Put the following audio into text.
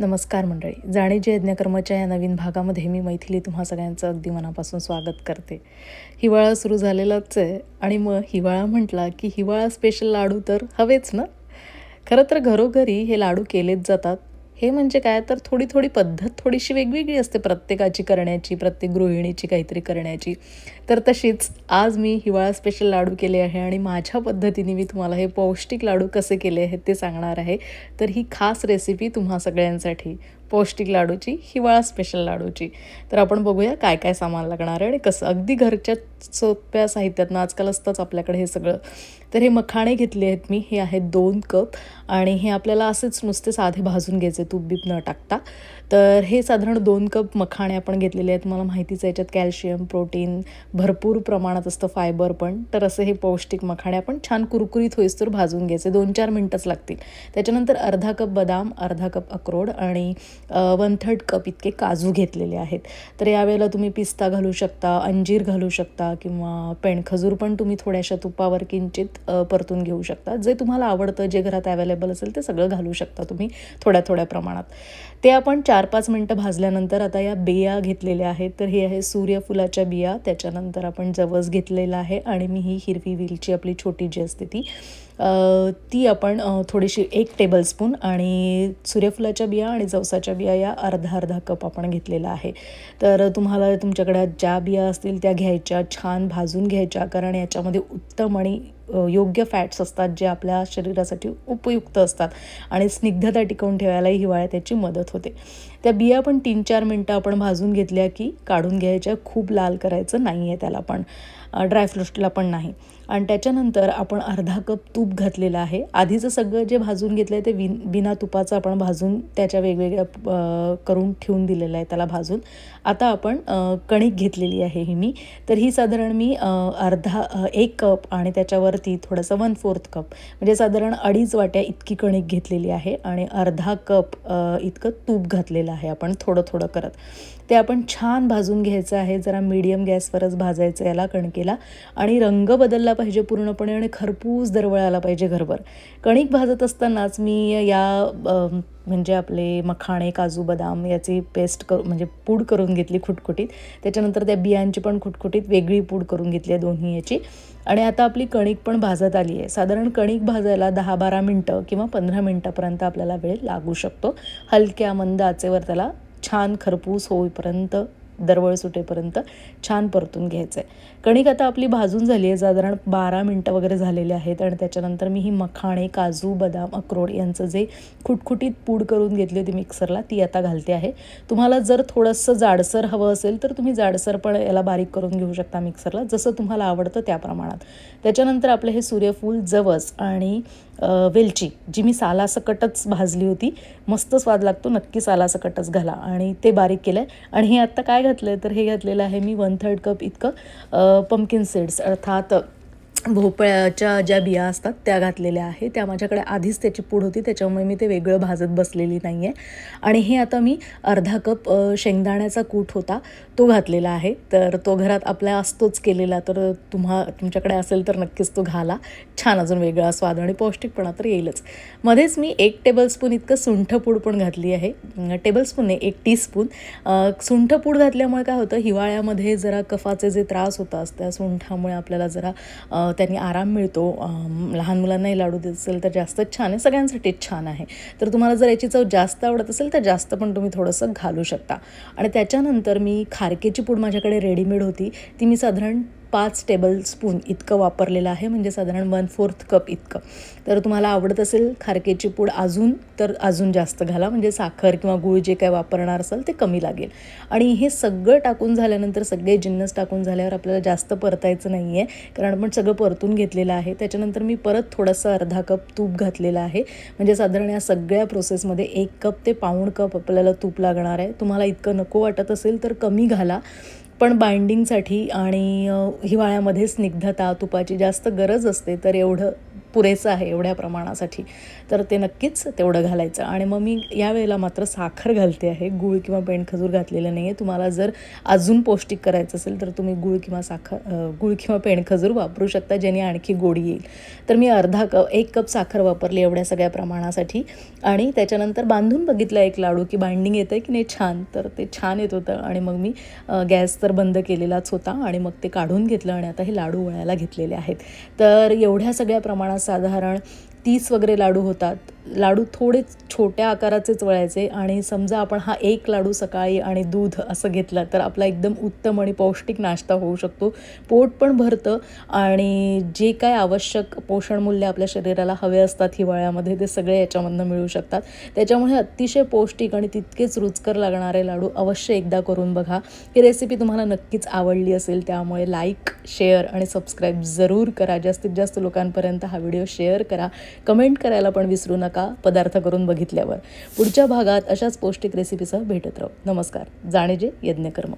नमस्कार मंडळी. जाणीचे यज्ञकर्माच्या या नवीन भागामध्ये मी मैथिली तुम्हा सगळ्यांचं अगदी मनापासून स्वागत करते. हिवाळा सुरू झालेलाच आहे आणि मग हिवाळा म्हटला की हिवाळा स्पेशल लाडू तर हवेच ना? खरं तर घरोघरी हे लाडू केलेच जातात. हे म्हणजे काय? तर थोडी थोडी पद्धत थोडीशी वेगवेगळी असते प्रत्येकाची करण्याची प्रत्येक गृहिणीची काहीतरी करण्याची. तर तशीच आज मी हिवाळा स्पेशल लाडू केले आहे आणि माझ्या पद्धतीने मी तुम्हाला हे पौष्टिक लाडू कसे केले आहेत ते सांगणार आहे. तर ही खास रेसिपी तुम्हा सगळ्यांसाठी. पौष्टिक लाडूची हिवाळा स्पेशल लाडूची. तर आपण बघूया काय काय सामान लागणार आहे आणि कसं अगदी घरच्या सोप्या साहित्यातनं आजकाल असतंच आपल्याकडे हे सगळं. तर हे मखाणे घेतले आहेत मी हे आहेत दोन कप आणि हे आपल्याला असेच नुसते साधे भाजून घ्यायचे तूप बीप न टाकता. तर हे साधारण दोन कप मखाणे आपण घेतलेले आहेत. मला माहितीच आहे याच्यात कॅल्शियम प्रोटीन भरपूर प्रमाणात असतं फायबर पण. तर असे हे पौष्टिक मखाणे आपण छान कुरकुरीत होईस्तोवर भाजून घ्यायचे दोन चार मिनटंच लागतील. त्याच्यानंतर अर्धा कप बदाम अर्धा कप अक्रोड आणि वन थर्ड कप इतके काजू घेतलेले आहेत. तर यावेळेला तुम्ही पिस्ता घालू शकता अंजीर घालू शकता किंवा पेणखजूर पण तुम्ही थोड्याशा तुपावर किंचित परतून घेऊ शकता. जे तुम्हाला आवडतं जे घरात अवेलेबल असेल ते सगळं घालू शकता तुम्ही थोड्या थोड्या प्रमाणात. ते आपण चार पाच मिनटं भाजल्यानंतर आता या बिया घेतलेल्या आहेत. तर हे आहे सूर्यफुलाच्या बिया. त्याच्यानंतर आपण जवस घेतलेला आहे आणि मी ही हिरवी वेलची आपली छोटी जी असते ती. ती आपण थोडीशी एक टेबलस्पून आणि सूर्यफुलाच्या बिया आणि जवसाच्या बिया या अर्धा अर्धा कप आपण घेतलेला आहे. तर तुम्हाला तुमच्याकडे ज्या बिया असतील त्या घ्यायच्या छान भाजून घ्यायच्या कारण याच्यामध्ये उत्तम आणि योग्य फॅट्स असतात जे आपल्या शरीरासाठी उपयुक्त असतात आणि स्निग्धता टिकवून ठेवायलाही हिवाळ्यात त्याची मदत होते. त्या बिया पण तीन चार मिनटं आपण भाजून घेतल्या की काढून घ्यायच्या खूप लाल करायचं नाही आहे त्याला पण. ड्रायफ्रूटला पण नाही. आणि त्याच्यानंतर आपण अर्धा कप तूप तूप घातलेलं आहे. आधीचं सगळं जे भाजून घेतलं आहे ते विन बिना तुपाचं आपण भाजून त्याच्या वेगवेगळ्या करून ठेवून दिलेलं आहे त्याला भाजून. आता आपण कणिक घेतलेली आहे ही मी. तर ही साधारण मी अर्धा एक कप आणि त्याच्यावरती थोडंसं वन फोर्थ कप म्हणजे साधारण अडीच वाट्या इतकी कणिक घेतलेली आहे आणि अर्धा कप इतकं तूप घातलेलं आहे आपण थोडं थोडं करत. ते आपण छान भाजून घ्यायचं आहे जरा मीडियम गॅसवरच भाजायचं याला कणकेला. आणि रंग बदलला पाहिजे पूर्णपणे आणि खरपूस दरवळायला पाहिजे घरभर. कणिक भाजत असतानाच मी या म्हणजे आपले मखाणे काजू बदाम याची पेस्ट करू म्हणजे पूड करून घेतली खुटखुटीत. त्याच्यानंतर त्या बियांची पण खुटखुटीत वेगळी पूड करून घेतली आहे दोन्ही याची. आणि आता आपली कणिक पण भाजत आली आहे. साधारण कणिक भाजायला दहा बारा मिनटं किंवा पंधरा मिनटापर्यंत आपल्याला वेळ लागू शकतो. हलक्या मंद आचेवर त्याला छान खरपूस होईपर्यंत दरवळ सुटेपर्यंत छान परतून घ्यायचं आहे कणिक आता आपली भाजून झाली आहे. साधारण बारा मिनटं वगैरे झालेले आहेत आणि त्याच्यानंतर मी ही मखाणे काजू बदाम अक्रोड यांचं जे खुटखुटीत पूड करून घेतली होती मिक्सरला ती आता घालते आहे. तुम्हाला जर थोडंसं जाडसर हवं असेल तर तुम्ही जाडसर पण याला बारीक करून घेऊ शकता मिक्सरला जसं तुम्हाला आवडतं त्या प्रमाणात. त्याच्यानंतर आपलं हे सूर्यफूल जवस आणि वेलची जी मी सालासकटच भाजली होती मस्त स्वाद लागतो नक्की सालासकटच घाला. आणि ते बारीक केलं आहे आणि हे आत्ता काय घातलं आहे तर हे घातलेलं आहे मी वन थर्ड कप इतकं पम्पकिन सीड्स अर्थात भोपळ्याच्या ज्या बिया असतात त्या घातलेल्या आहे त्या माझ्याकडे आधीच त्याची पूड होती त्याच्यामुळे मी ते वेगळं भाजत बसलेली नाही आहे आणि हे आता मी अर्धा कप शेंगदाण्याचा कूट होता तो घातलेला आहे. तर तो घरात आपल्या असतोच केलेला तर तुम्हा तुमच्याकडे असेल तर नक्कीच तो घाला. छान अजून वेगळा स्वाद आणि पौष्टिकपणा तर येईलच. मध्येच मी एक टेबलस्पून इतकं सुंठपूड पण घातली आहे. टेबलस्पूनने एक टीस्पून. सुंठपूड घातल्यामुळे काय होतं हिवाळ्यामध्ये जरा कफाचे जे त्रास होतात त्या सुंठामुळे आपल्याला जरा त्यांनी आराम मिळतो. लहान मुलांनाही लाडू देत असेल तर जास्तच छान आहे. सगळ्यांसाठीच छान आहे. तर तुम्हाला जर याची चव जास्त आवडत असेल तर जास्त पण तुम्ही थोडंसं घालू शकता. आणि त्याच्यानंतर मी खारकेची पूड माझ्याकडे रेडीमेड होती. ती मी साधारण पाच टेबल स्पून इतकं वापरलेलं आहे म्हणजे साधारण वन फोर्थ कप इतकं. तर तुम्हाला आवडत असेल खारकेची पूड अजून तर अजून जास्त घाला म्हणजे साखर किंवा गूळ जे काय वापरणार असाल ते कमी लागेल. आणि हे सगळं टाकून झाल्यानंतर सगळे जिन्नस टाकून झाल्यावर आपल्याला जास्त परतायचं नाही आहे कारण आपण सगळं परतून घेतलेलं आहे. त्याच्यानंतर मी परत थोडंसं अर्धा कप तूप घातलेलं आहे. म्हणजे साधारण या सगळ्या प्रोसेसमध्ये एक कप ते पाऊण कप आपल्याला तूप लागणार आहे. तुम्हाला इतकं नको वाटत असेल तर कमी घाला. पण बाइंडिंगसाठी आणि हिवाळ्यामध्ये स्निग्धता तुपाची जास्त गरज असते तर एवढं पुरेसं आहे एवढ्या प्रमाणासाठी. तर ते नक्कीच तेवढं घालायचं. आणि मग मी यावेळेला मात्र साखर घालते आहे. गूळ किंवा पेंडखजूर घातलेलं नाही आहे तुम्हाला जर अजून पौष्टिक करायचं असेल तर तुम्ही गूळ किंवा साखर गुळ गूळ किंवा पेंडखजूर वापरू शकता ज्याने आणखी गोडी येईल. तर मी अर्धा कप एक कप साखर वापरली एवढ्या सगळ्या प्रमाणासाठी. आणि त्याच्यानंतर बांधून बघितलं एक लाडू की बाइंडिंग येतं आहे की नाही छान. तर ते छान येत होतं. आणि मग मी गॅस तर बंद केलेलाच होता. आणि मग ते काढून घेतलं. आणि आता हे लाडू वळायला घेतलेले आहेत. तर एवढ्या सगळ्या प्रमाणात साधारण तीस वगैरे लाडू होतात. लाडू थोडे छोट्या आकाराचेच वळायचे आणि समजा आपण हा एक लाडू सकाळी आणि दूध असं घेतलं तर आपला एकदम उत्तम आणि पौष्टिक नाश्ता होऊ शकतो. पोट पण भरतं आणि जे काय आवश्यक पोषणमूल्य आपल्या शरीराला हवे असतात हिवाळ्यामध्ये ते सगळे याच्यामधनं मिळू शकतात. त्याच्यामुळे अतिशय पौष्टिक आणि तितकेच रुचकर लागणारे लाडू अवश्य एकदा करून बघा. ही रेसिपी तुम्हाला नक्कीच आवडली असेल त्यामुळे लाईक शेअर आणि सबस्क्राईब जरूर करा. जास्तीत जास्त लोकांपर्यंत हा व्हिडिओ शेअर करा. कमेंट करायला पण विसरू नका. पदार्थ करून बघितल्यावर. पुढच्या भागात अशाच पौष्टिक रेसिपीसह भेटत राहू. नमस्कार. जाणेजे यज्ञकर्म.